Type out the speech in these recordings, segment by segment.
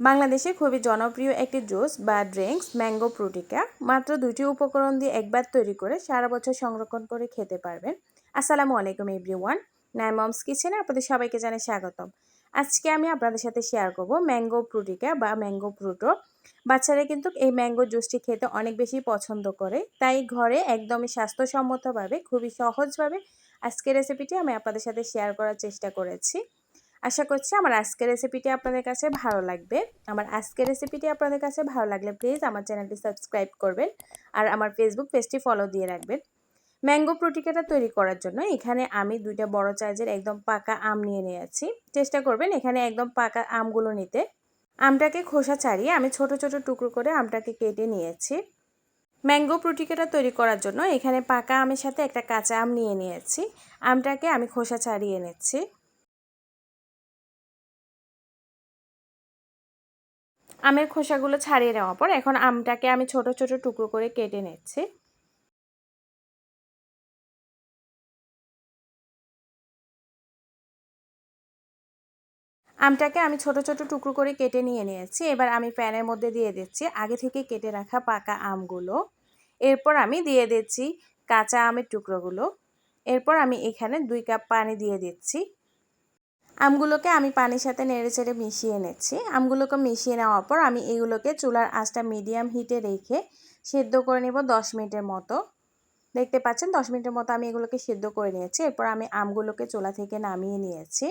বাংলাদেশে খুবই জনপ্রিয় একটি জুস বা ড্রিঙ্কস, ম্যাঙ্গো প্রুটিকা। মাত্র দুটি উপকরণ দিয়ে একবার তৈরি করে সারা বছর সংরক্ষণ করে খেতে পারবেন। আসসালামু আলাইকুম এভরিওয়ান নাই মমস কিচেনে আপনাদের সবাইকে জানাই স্বাগতম। আজকে আমি আপনাদের সাথে শেয়ার করব ম্যাঙ্গো প্রুটিকা বা ম্যাঙ্গো ফ্রুটো বাচ্চারা কিন্তু এই ম্যাঙ্গো জুসটি খেতে অনেক বেশি পছন্দ করে, তাই ঘরে একদমই স্বাস্থ্যসম্মতভাবে, খুবই সহজভাবে আজকে রেসিপিটি আমি আপনাদের সাথে শেয়ার করার চেষ্টা করেছি। আশা করছি আমার আজকের রেসিপিটি আপনাদের কাছে ভালো লাগবে। আমার আজকের রেসিপিটি আপনাদের কাছে ভালো লাগলে প্লিজ আমার চ্যানেলটি সাবস্ক্রাইব করবেন আর আমার ফেসবুক পেজটি ফলো দিয়ে রাখবেন। ম্যাঙ্গো প্রটিকাটা তৈরি করার জন্য এখানে আমি দুইটা বড় চাইজের একদম পাকা আম নিয়ে নিয়েছি। চেষ্টা করবেন এখানে একদম পাকা আমগুলো নিতে। আমটাকে খোসা ছাড়িয়ে আমি ছোট ছোট টুকরো করে আমটাকে কেটে নিয়েছি। ম্যাঙ্গো প্রটিকাটা তৈরি করার জন্য এখানে পাকা আমের সাথে একটা কাঁচা আম নিয়ে নিয়েছি। আমটাকে আমি খোসা ছাড়িয়ে নিচ্ছি আমের খোসাগুলো ছাড়িয়ে নেওয়ার পর এখন আমটাকে আমি ছোট ছোট টুকরো করে কেটে নিচ্ছি। আমটাকে আমি ছোট ছোট টুকরো করে কেটে নিয়ে নিয়েছি। এবার আমি প্যানের মধ্যে দিয়ে দিচ্ছি আগে থেকে কেটে রাখা পাকা আমগুলো। এরপর আমি দিয়ে দিচ্ছি কাঁচা আমের টুকরোগুলো। এরপর আমি এখানে দুই কাপ পানি দিয়ে দিচ্ছি। আমগুলোকে আমি পানির সাথে নেড়ে চেড়ে মিশিয়ে নিচ্ছি। আমগুলোকে মিশিয়ে নেওয়ার পর আমি এগুলোকে চুলার আঁচটা মিডিয়াম হিটে রেখে সেদ্ধ করে নেব দশ মিনিটের মতো। দেখতে পাচ্ছেন, দশ মিনিটের মতো আমি এগুলোকে সেদ্ধ করে নিয়েছি। এরপর আমি আমগুলোকে চুলা থেকে নামিয়ে নিয়েছি।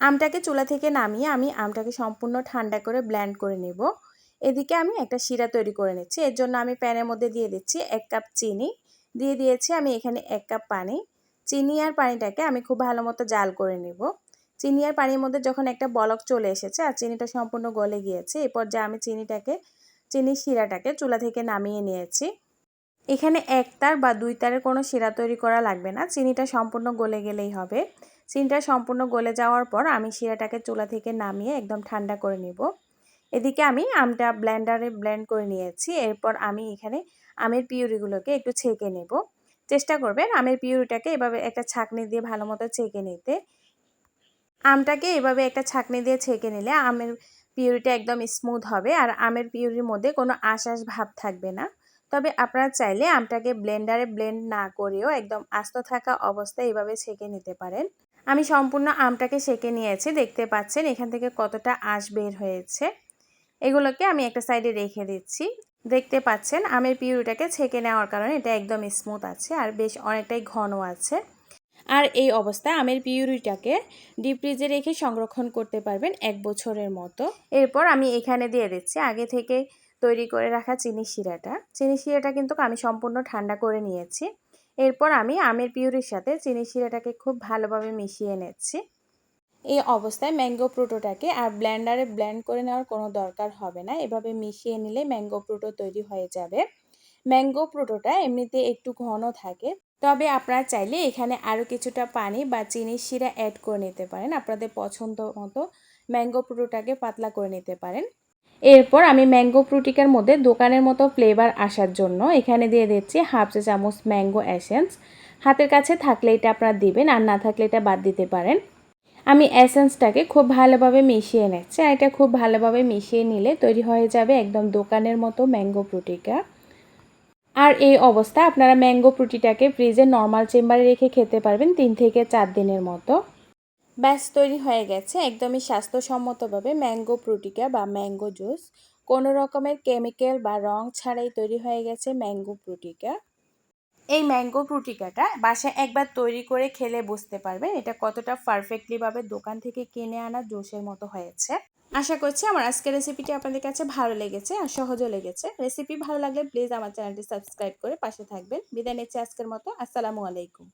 আমটাকে চুলা থেকে নামিয়ে আমি আমটাকে সম্পূর্ণ ঠান্ডা করে ব্ল্যান্ড করে নেব। এদিকে আমি একটা শিরা তৈরি করে নিচ্ছি। এর জন্য আমি প্যানের মধ্যে দিয়ে দিচ্ছি এক কাপ চিনি। দিয়ে দিয়েছি আমি এখানে এক কাপ পানি। চিনি আর পানিটাকে আমি খুব ভালো মতো জাল করে নেব। চিনি আর পানির মধ্যে যখন একটা বলক চলে এসেছে আর চিনিটা সম্পূর্ণ গলে গিয়েছে, এরপর যে আমি চিনিটাকে, চিনির শিরাটাকে চুলা থেকে নামিয়ে নিয়েছি। এখানে এক তার বা দুই তারের কোনো শিরা তৈরি করা লাগবে না, চিনিটা সম্পূর্ণ গলে গেলেই হবে। চিনিটা সম্পূর্ণ গলে যাওয়ার পর আমি শিরাটাকে চুলা থেকে নামিয়ে একদম ঠান্ডা করে নিব। এদিকে আমি আমটা ব্লেন্ডারে ব্লেন্ড করে নিয়েছি, এরপর আমি এখানে আমের পিউরিগুলোকে একটু ছেঁকে নেব। চেষ্টা করবেন আমের পিউরিটাকে এভাবে একটা ছাঁকনি দিয়ে ভালো মতো ছেঁকে নিতে। আমটাকে এভাবে একটা ছাঁকনি দিয়ে ছেঁকে নিলে আমের পিউরিটা একদম স্মুথ হবে আর আমের পিউরির মধ্যে কোনো আশ্বাস ভাব থাকবে না। তবে আপনারা চাইলে আমটাকে ব্লেন্ডারে ব্লেন্ড না করেও একদম আস্ত থাকা অবস্থায় এভাবে ছেঁকে নিতে পারেন। আমি সম্পূর্ণ আমটাকে সেঁকে নিয়েছি, দেখতে পাচ্ছেন এখান থেকে কতটা আঁশ বের হয়েছে। এগুলোকে আমি একটা সাইডে রেখে দিচ্ছি। দেখতে পাচ্ছেন আমের পিউরিটাকে ছেঁকে নেওয়ার কারণে এটা একদম স্মুথ আছে আর বেশ অনেকটাই ঘন আছে। আর এই অবস্থায় আমের পিউরিটাকে ডিপ ফ্রিজে রেখে সংরক্ষণ করতে পারবেন এক বছরের মতো। এরপর আমি এখানে দিয়ে দিচ্ছি আগে থেকে তৈরি করে রাখা চিনি শিরাটা। চিনি শিরাটা কিন্তু আমি সম্পূর্ণ ঠান্ডা করে নিয়েছি। এরপর আমি আমের পিউরির সাথে চিনি শিরাটাকে খুব ভালোভাবে মিশিয়ে নিচ্ছি। এই অবস্থায় ম্যাঙ্গো প্রোটোটাকে আর ব্ল্যান্ডারে ব্ল্যান্ড করে নেওয়ার কোনো দরকার হবে না। এভাবে মিশিয়ে নিলে ম্যাঙ্গো প্রোটো তৈরি হয়ে যাবে। ম্যাঙ্গো প্রোটোটা এমনিতে একটু ঘন থাকে তবে আপনারা চাইলে এখানে আরও কিছুটা পানি বা চিনির শিরা অ্যাড করে নিতে পারেন। আপনাদের পছন্দ মতো ম্যাঙ্গো প্রোটোটাকে পাতলা করে নিতে পারেন। এরপর আমি ম্যাঙ্গো ফ্রুটিকার মধ্যে দোকানের মতো ফ্লেভার আসার জন্য এখানে দিয়ে দিচ্ছি হাফ চা চামচ ম্যাঙ্গো অ্যাসেন্স হাতের কাছে থাকলে এটা আপনারা দিবেন, আর না থাকলে এটা বাদ দিতে পারেন। আমি অ্যাসেন্সটাকে খুব ভালোভাবে মিশিয়ে নিচ্ছি, আর এটা খুব ভালোভাবে মিশিয়ে নিলে তৈরি হয়ে যাবে একদম দোকানের মতো ম্যাঙ্গো ফ্রুটিকা আর এই অবস্থায় আপনারা ম্যাঙ্গো ফ্রুটিটাকে ফ্রিজে নর্মাল চেম্বারে রেখে খেতে পারবেন তিন থেকে চার দিনের মতো। ব্যাস, তৈরি হয়ে গেছে একদমই স্বাস্থ্যসম্মতভাবে ম্যাঙ্গো ফ্রুটিকা বা ম্যাঙ্গো জুস। কোনো রকমের কেমিক্যাল বা রং ছাড়াই তৈরি হয়ে গেছে ম্যাঙ্গো ফ্রুটিকা। এই ম্যাঙ্গো ফ্রুটিকাটা বাসায় একবার তৈরি করে খেলে বুঝতে পারবেন এটা কতটা পারফেক্টলিভাবে দোকান থেকে কিনে আনা জোশের মতো হয়েছে। আশা করছি আমার আজকের রেসিপিটি আপনাদের কাছে ভালো লেগেছে আর সহজও লেগেছে। রেসিপি ভালো লাগলে প্লিজ আমার চ্যানেলটি সাবস্ক্রাইব করে পাশে থাকবেন। বিদায় নিচ্ছি আজকের মতো। আসসালামু আলাইকুম।